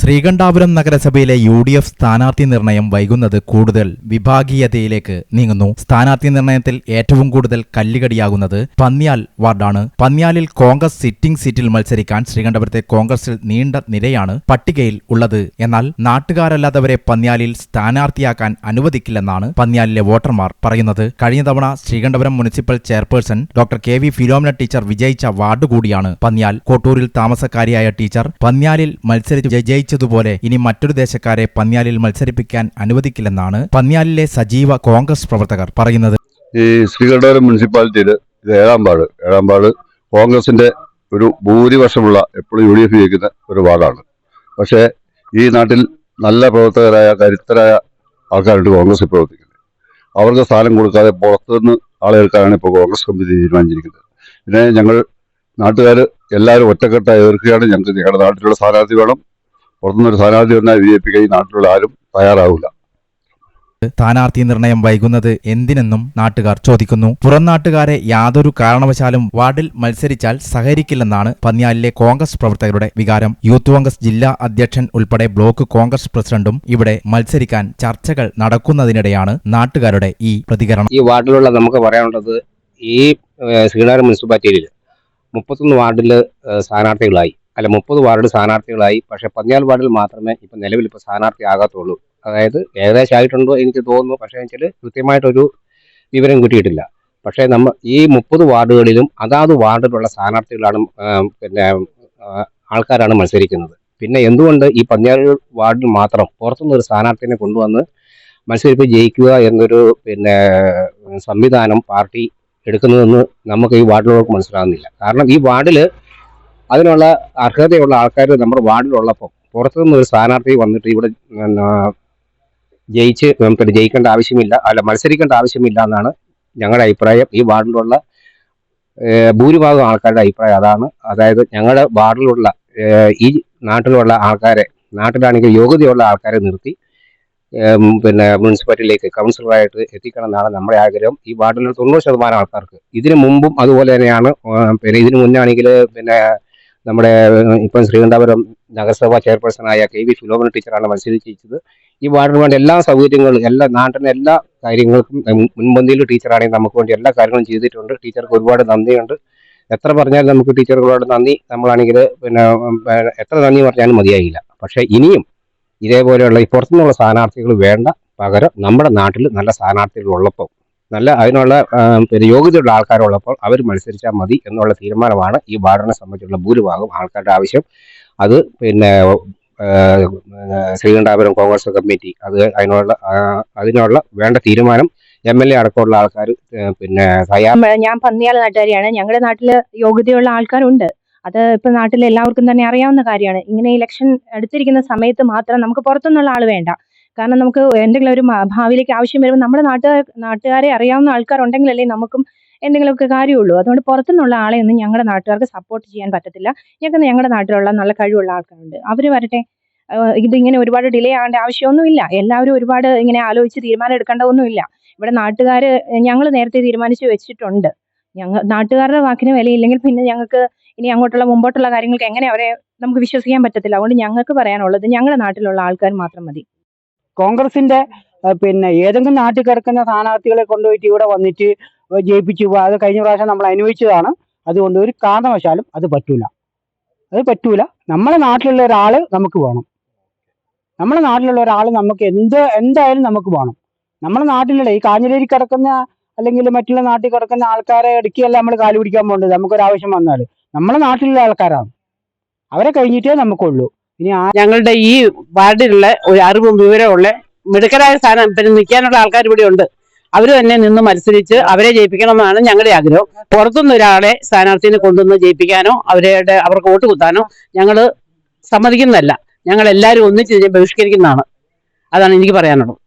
ശ്രീകണ്ഠാപുരം നഗരസഭയിലെ U D F സ്ഥാനാർത്ഥി നിർണയം വൈകുന്നത് കൂടുതൽ വിഭാഗീയതയിലേക്ക് നീങ്ങുന്നു. സ്ഥാനാർത്ഥി നിർണയത്തിൽ ഏറ്റവും കൂടുതൽ കല്ലുകടിയാകുന്നത് പന്ന്യാൽ വാർഡാണ്. പന്ന്യാലിൽ കോൺഗ്രസ് സിറ്റിംഗ് സീറ്റിൽ മത്സരിക്കാൻ ശ്രീകണ്ഠപുരത്തെ കോൺഗ്രസിൽ നീണ്ട നിരയാണ് പട്ടികയിൽ ഉള്ളത്. എന്നാൽ നാട്ടുകാരല്ലാത്തവരെ പന്ന്യാലിൽ സ്ഥാനാർത്ഥിയാക്കാൻ അനുവദിക്കില്ലെന്നാണ് പന്ന്യാലിലെ വോട്ടർമാർ പറയുന്നത്. കഴിഞ്ഞ തവണ Sreekandapuram municipal chairperson doctor K. V. Philomina teacher വിജയിച്ച വാർഡ് കൂടിയാണ് പന്ന്യാൽ. കോട്ടൂരിൽ താമസക്കാരിയായ ടീച്ചർ പന്ന്യാലിൽ മത്സരിച്ച് വിജയിച്ചതുപോലെ ഇനി മറ്റൊരു ദേശക്കാരെ പന്ന്യാലിൽ മത്സരിപ്പിക്കാൻ അനുവദിക്കില്ലെന്നാണ് പന്ന്യാലിലെ സജീവ കോൺഗ്രസ് പ്രവർത്തകർ പറയുന്നത്. ഈ ശ്രീകണ്ഠപുരം മുനിസിപ്പാലിറ്റിയിൽ ഇത് ഏഴാം വാർഡ്. ഏഴാം വാർഡ് കോൺഗ്രസിന്റെ ഒരു ഭൂരിപക്ഷമുള്ള എപ്പോഴും യു ഡി എഫ് ജയിക്കുന്ന ഒരു വാർഡാണ്. പക്ഷേ ഈ നാട്ടിൽ നല്ല പ്രവർത്തകരായ കരുത്തരായ ആൾക്കാരുണ്ട് കോൺഗ്രസ് പ്രവർത്തിക്കുന്നത്. അവർക്ക് സ്ഥാനം കൊടുക്കാതെ പുറത്തുനിന്ന് ആളെ എടുക്കാനാണ് ഇപ്പോൾ കോൺഗ്രസ് കമ്മിറ്റി തീരുമാനിച്ചിരിക്കുന്നത്. പിന്നെ ഞങ്ങൾ നാട്ടുകാർ എല്ലാവരും ഒറ്റക്കെട്ടായി എതിർക്കുകയാണ്. ഞങ്ങൾക്ക് ഞങ്ങളുടെ നാട്ടിലുള്ള സ്ഥാനാർത്ഥി വേണം. പുറത്തുനിന്നൊരു സ്ഥാനാർത്ഥി വന്നാൽ ബി ജെ പിക്ക് ഈ നാട്ടിലുള്ള ആരും തയ്യാറാവില്ല സ്ഥാനാർത്ഥി നിർണയം വൈകുന്നത് എന്തിനെന്നും നാട്ടുകാർ ചോദിക്കുന്നു. പുറം നാട്ടുകാരെ യാതൊരു കാരണവശാലും വാർഡിൽ മത്സരിച്ചാൽ സഹകരിക്കില്ലെന്നാണ് പന്ന്യാലിലെ കോൺഗ്രസ് പ്രവർത്തകരുടെ വികാരം. യൂത്ത് കോൺഗ്രസ് ജില്ലാ അധ്യക്ഷൻ ഉൾപ്പെടെ ബ്ലോക്ക് കോൺഗ്രസ് പ്രസിഡന്റും ഇവിടെ മത്സരിക്കാൻ ചർച്ചകൾ നടക്കുന്നതിനിടെയാണ് നാട്ടുകാരുടെ ഈ പ്രതികരണം. ഈ വാർഡിലുള്ള നമുക്ക് പറയാനുള്ളത് ഈ ശ്രീകാര്യം മുനിസിപ്പാലിറ്റിയിൽ മുപ്പത്തൊന്ന് വാർഡിൽ സ്ഥാനാർത്ഥികളായി. അല്ല മുപ്പത് വാർഡ് സ്ഥാനാർത്ഥികളായി. പക്ഷേ പതിനാല് വാർഡിൽ മാത്രമേ ഇപ്പം നിലവിൽ ഇപ്പോൾ സ്ഥാനാർത്ഥി ആകാത്തുള്ളൂ. അതായത് ഏകദേശം ആയിട്ടുണ്ടോ എനിക്ക് തോന്നുന്നു. പക്ഷേ വെച്ചാൽ കൃത്യമായിട്ടൊരു വിവരം കിട്ടിയിട്ടില്ല. പക്ഷേ നമ്മൾ ഈ മുപ്പത് വാർഡുകളിലും അതാത് വാർഡിലുള്ള സ്ഥാനാർത്ഥികളാണ് പിന്നെ ആൾക്കാരാണ് മത്സരിക്കുന്നത്. പിന്നെ എന്തുകൊണ്ട് ഈ പതിനാല് വാർഡിൽ മാത്രം പുറത്തുനിന്ന് ഒരു സ്ഥാനാർത്ഥിനെ കൊണ്ടുവന്ന് മത്സരിപ്പ് ജയിക്കുക എന്നൊരു പിന്നെ സംവിധാനം പാർട്ടി എടുക്കുന്നതെന്ന് നമുക്ക് ഈ വാർഡിലുള്ളവർക്ക് മനസ്സിലാകുന്നില്ല കാരണം ഈ വാർഡിൽ അതിനുള്ള അർഹതയുള്ള ആൾക്കാർ നമ്മുടെ വാർഡിലുള്ളപ്പോൾ പുറത്തുനിന്ന് ഒരു സ്ഥാനാർത്ഥി വന്നിട്ട് ഇവിടെ ജയിച്ച് പിന്നെ ജയിക്കേണ്ട ആവശ്യമില്ല അല്ല മത്സരിക്കേണ്ട ആവശ്യമില്ല എന്നാണ് ഞങ്ങളുടെ അഭിപ്രായം. ഈ വാർഡിലുള്ള ഭൂരിഭാഗം ആൾക്കാരുടെ അഭിപ്രായം അതാണ്. അതായത് ഞങ്ങളുടെ വാർഡിലുള്ള ഈ നാട്ടിലുള്ള ആൾക്കാരെ നാട്ടിലാണെങ്കിൽ യോഗ്യതയുള്ള ആൾക്കാരെ നിർത്തി പിന്നെ മുനിസിപ്പാലിറ്റിയിലേക്ക് കൗൺസിലറായിട്ട് എത്തിക്കണം എന്നാണ് നമ്മുടെ ആഗ്രഹം. ഈ വാർഡിലുള്ള തൊണ്ണൂറ് ശതമാനം ആൾക്കാർക്ക് ഇതിനു മുമ്പും അതുപോലെ തന്നെയാണ് പിന്നെ ഇതിനു മുന്നാണെങ്കിൽ പിന്നെ നമ്മുടെ ഇപ്പം ശ്രീകണ്ഠാപുരം നഗരസഭാ ചെയർപേഴ്സണായ കെ വി ഫിലോമൻ ടീച്ചറാണ് മത്സരിച്ചത് ഈ വാർഡിന് വേണ്ട എല്ലാ സൗകര്യങ്ങളും എല്ലാ നാട്ടിലെ എല്ലാ കാര്യങ്ങൾക്കും മുൻ- മുൻപന്തിയിൽ ടീച്ചറാണെങ്കിൽ നമുക്ക് വേണ്ടി എല്ലാ കാര്യങ്ങളും ചെയ്തിട്ടുണ്ട്. ടീച്ചർക്ക് ഒരുപാട് നന്ദിയുണ്ട്. എത്ര പറഞ്ഞാലും നമുക്ക് ടീച്ചറുകളോട് നന്ദി. നമ്മളാണെങ്കിൽ പിന്നെ എത്ര നന്ദി പറഞ്ഞാലും മതിയായില്ല. പക്ഷേ ഇനിയും ഇതേപോലെയുള്ള ഈ പുറത്തുനിന്നുള്ള സ്ഥാനാർത്ഥികൾ വേണ്ട. പകരം നമ്മുടെ നാട്ടിൽ നല്ല സ്ഥാനാർത്ഥികൾ ഉള്ളപ്പോൾ നല്ല അതിനുള്ള പിന്നെ യോഗ്യതയുള്ള ആൾക്കാരുള്ളപ്പോൾ അവർ മത്സരിച്ചാൽ മതി എന്നുള്ള തീരുമാനമാണ് ഈ വാർഡിനെ സംബന്ധിച്ചുള്ള ഭൂരിഭാഗം ആൾക്കാരുടെ ആവശ്യം. അത് പിന്നെ ശ്രീകണ്ഠാപുരം കോൺഗ്രസ് കമ്മിറ്റി അത് അതിനുള്ള അതിനുള്ള വേണ്ട തീരുമാനം എം എൽ എ അടക്കമുള്ള ആൾക്കാർ പിന്നെ ഞാൻ പന്നിയാല നാട്ടുകാരിയാണ് ഞങ്ങളുടെ നാട്ടിൽ യോഗ്യതയുള്ള ആൾക്കാരുണ്ട്. അത് ഇപ്പൊ നാട്ടിലെ എല്ലാവർക്കും തന്നെ അറിയാവുന്ന കാര്യമാണ്. ഇങ്ങനെ ഇലക്ഷൻ എടുത്തിരിക്കുന്ന സമയത്ത് മാത്രം നമുക്ക് പുറത്തുനിന്നുള്ള ആൾ വേണ്ട. കാരണം നമുക്ക് എന്തെങ്കിലും ഒരു ഭാവിയിലേക്ക് ആവശ്യം വരുമ്പോൾ നമ്മുടെ നാട്ടുകാർ നാട്ടുകാരെ അറിയാവുന്ന ആൾക്കാരുണ്ടെങ്കിലല്ലേ നമുക്കും എന്തെങ്കിലുമൊക്കെ കാര്യമുള്ളൂ. അതുകൊണ്ട് പുറത്തുനിന്നുള്ള ആളെ ഒന്നും ഞങ്ങളുടെ നാട്ടുകാർക്ക് സപ്പോർട്ട് ചെയ്യാൻ പറ്റത്തില്ല. ഞങ്ങൾക്ക് ഞങ്ങളുടെ നാട്ടിലുള്ള നല്ല കഴിവുള്ള ആൾക്കാരുണ്ട്. അവർ വരട്ടെ. ഇതിങ്ങനെ ഒരുപാട് ഡിലേ ആകേണ്ട ആവശ്യമൊന്നുമില്ല. എല്ലാവരും ഒരുപാട് ഇങ്ങനെ ആലോചിച്ച് തീരുമാനം എടുക്കേണ്ടതൊന്നുമില്ല. ഇവിടെ നാട്ടുകാർ ഞങ്ങൾ നേരത്തെ തീരുമാനിച്ചു വെച്ചിട്ടുണ്ട്. ഞങ്ങൾ നാട്ടുകാരുടെ വാക്കിന് വിലയില്ലെങ്കിൽ പിന്നെ ഞങ്ങൾക്ക് ഇനി അങ്ങോട്ടുള്ള മുമ്പോട്ടുള്ള കാര്യങ്ങൾക്ക് എങ്ങനെ അവരെ നമുക്ക് വിശ്വസിക്കാൻ പറ്റത്തില്ല. അതുകൊണ്ട് ഞങ്ങൾക്ക് പറയാനുള്ളത് ഞങ്ങളുടെ നാട്ടിലുള്ള ആൾക്കാർ മാത്രം മതി. കോൺഗ്രസിന്റെ പിന്നെ ഏതെങ്കിലും നാട്ടിൽ കിടക്കുന്ന സ്ഥാനാർത്ഥികളെ കൊണ്ടുപോയിട്ട് ഇവിടെ വന്നിട്ട് ജയിപ്പിച്ചു. അത് കഴിഞ്ഞ പ്രാവശ്യം നമ്മൾ അനുഭവിച്ചതാണ്. അതുകൊണ്ട് ഒരു കാരണവശാലും അത് പറ്റൂല. അത് പറ്റൂല. നമ്മളെ നാട്ടിലുള്ള ഒരാൾ നമുക്ക് വേണം. നമ്മളെ നാട്ടിലുള്ള ഒരാൾ നമുക്ക് എന്ത് എന്തായാലും നമുക്ക് വേണം. നമ്മളെ നാട്ടിലുള്ള ഈ കാഞ്ഞിലേരി കിടക്കുന്ന അല്ലെങ്കിൽ മറ്റുള്ള നാട്ടിൽ കിടക്കുന്ന ആൾക്കാരെ ഇടുക്കിയല്ല നമ്മൾ കാലു പിടിക്കാൻ പോകേണ്ടത്? നമുക്കൊരാവശ്യം വന്നാൽ നമ്മളെ നാട്ടിലുള്ള ആൾക്കാരാണ്. അവരെ കഴിഞ്ഞിട്ടേ നമുക്കുള്ളൂ. ഇനി ഞങ്ങളുടെ ഈ വാർഡിലുള്ള ഒരു അറിവും വിവരമുള്ള മിടുക്കരായ സ്ഥാനം പിന്നെ നിൽക്കാനുള്ള ആൾക്കാർ ഇവിടെ ഉണ്ട്. അവർ തന്നെ നിന്ന് മത്സരിച്ച് അവരെ ജയിപ്പിക്കണമെന്നാണ് ഞങ്ങളുടെ ആഗ്രഹം. പുറത്തുനിന്ന് ഒരാളെ സ്ഥാനാർത്ഥിനെ കൊണ്ടുവന്ന് ജയിപ്പിക്കാനോ അവരുടെ അവർക്ക് വോട്ട് കുത്താനോ ഞങ്ങൾ സമ്മതിക്കുന്നതല്ല. ഞങ്ങൾ എല്ലാവരും ഒന്നിച്ച് ബഹിഷ്കരിക്കുന്നതാണ്. അതാണ് എനിക്ക് പറയാനുള്ളത്.